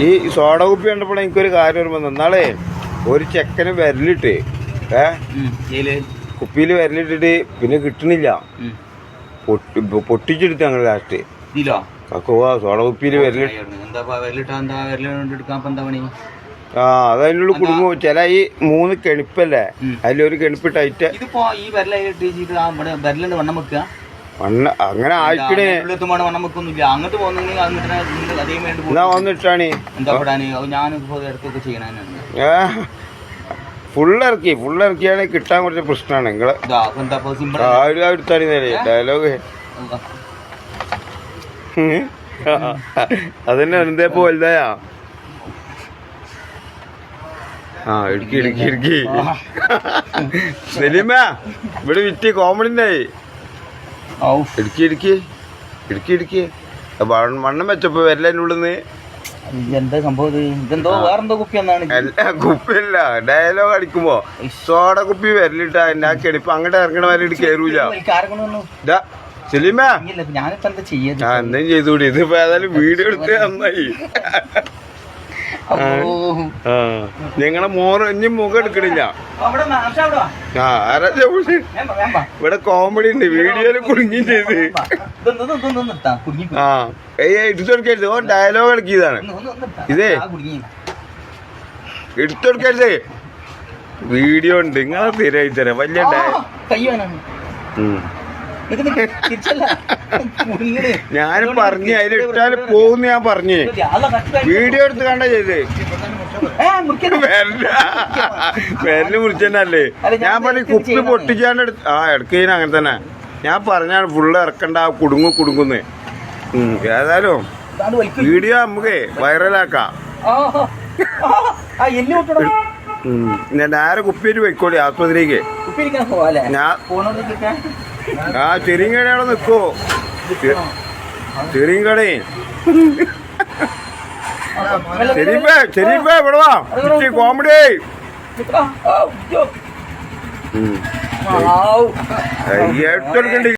ഈ സോഡ കുപ്പി കണ്ടപ്പോൾ എനിക്കൊരു കാര്യം ഓർമ്മ നാളെ ഒരു ചെക്കന് വിരലിട്ട് ഏ? കുപ്പിയിൽ വിരലിട്ടിട്ട് പിന്നെ കിട്ടണില്ല. പൊട്ടി പൊട്ടിച്ചെടുത്ത് ഞങ്ങൾ ലാസ്റ്റ് കക്കോവാ സോഡ കുപ്പിയിൽ വിരലിട്ട്. ആ അതിനുള്ള കുടുങ്ങും. ചില ഈ മൂന്ന് കെണിപ്പല്ലേ. അതിലൊരു കെണിപ്പ് ടൈറ്റ്. ഇതിപ്പോ ഈ വിരലായിട്ട് വണ്ണം വെക്കുക? മണ്ണ് അങ്ങനെ ആയിക്കണേ. വെക്കൊന്നുമില്ല അങ്ങോട്ട് പോകുന്നെങ്കിൽ അങ്ങോട്ട് തന്നെ അതേ വേണ്ടി എന്നാ വന്നിട്ടാണ്? എന്താ പെടാന് അത് ഞാനിപ്പോ ഇടയ്ക്കൊക്കെ ചെയ്യണാണ് ഫുള്ള് ഇറക്കി ഫുള്ള് ഇറക്കിയാൽ കിട്ടാൻ കുറച്ച് പ്രശ്നമാണ്. നിങ്ങൾ എടുത്താണ് ഡയലോഗ്. അതന്നെ എന്തേ പോ വലുതായാ? ആ ഇടുക്കി ഇടുക്കി ഇടുക്കി. സിനിമ ഇവിടെ വിറ്റ് കോമഡിന്റെ ഇടുക്കി ഇടുക്കി. ഇടുക്കി ഇടുക്കി. വണ്ണം വെച്ചപ്പോ വരലതിന്റെ ഉള്ളിൽ നിന്ന് എന്താ സംഭവം ഇത്? ഇതെന്തോ വേറെന്തോ കുപ്പി എന്നാണ്? അല്ല കുപ്പിയല്ല. ഡയലോഗ് അടിക്കുമ്പോ സോഡ കുപ്പി വരലിട്ടാ എന്നെ ആ കെണിപ്പ് അങ്ങോട്ട് ഇറങ്ങണ വരെ ഇതാ സലീമ. ഞാനിപ്പോ എന്താ ചെയ്യാ ചെയ്തുകൂടി ഇതിപ്പോ ഏതായാലും വീഡിയോ എടുത്ത് നന്നായി. ആ ഞങ്ങളെ മോറ് ഇനി മുഖം എടുക്കണില്ല. ആ ആരാ. ഇവിടെ കോമഡി ഉണ്ട് വീഡിയോയിൽ കുടുങ്ങി ചെയ്ത്. ആ ഏയ് എടുത്തെടുക്കരുത് ഓ ഡയലോഗ് ഇടക്കിയതാണ്. ഇതേ. എടുത്തെടുക്കരുത് വീഡിയോ ഉണ്ട് നിങ്ങളെ തീരായി തരാം വലിയ ആ, ഞാൻ പറഞ്ഞു നിക്ക്. അതിലിട്ടാൽ പോകുന്ന ഞാൻ പറഞ്ഞു. വീഡിയോ എടുത്ത് കണ്ട ചെയ്ത് വിരൽ മുറിച്ചല്ലേ ഞാൻ പറഞ്ഞു കുപ്പി പൊട്ടിക്കാണ്ട് പൊട്ടിച്ചാണ്ട് എടുത്ത് ആ ഇടയ്ക്ക് അങ്ങനെ തന്നെ ഞാൻ പറഞ്ഞാണ് ഫുള്ള് ഇറക്കണ്ട കുടുങ്ങു കുടുങ്ങുന്ന് ഏതായാലും. വീഡിയോ നമുക്ക് വൈറലാക്കാം. ഞാൻ നേരെ കുപ്പിയിട്ട് പോയിക്കോളി ആസ്പത്രിക്ക്? ഞാൻ. ആ ചെറിയങ്കട അവിടെ നിൽക്കോ മെല്ലെ, ചെരിപ്പേ ചെരിപ്പേ ഇവിടെ വാ. കോമഡി. എടുത്തെടുക്കണ്ടി.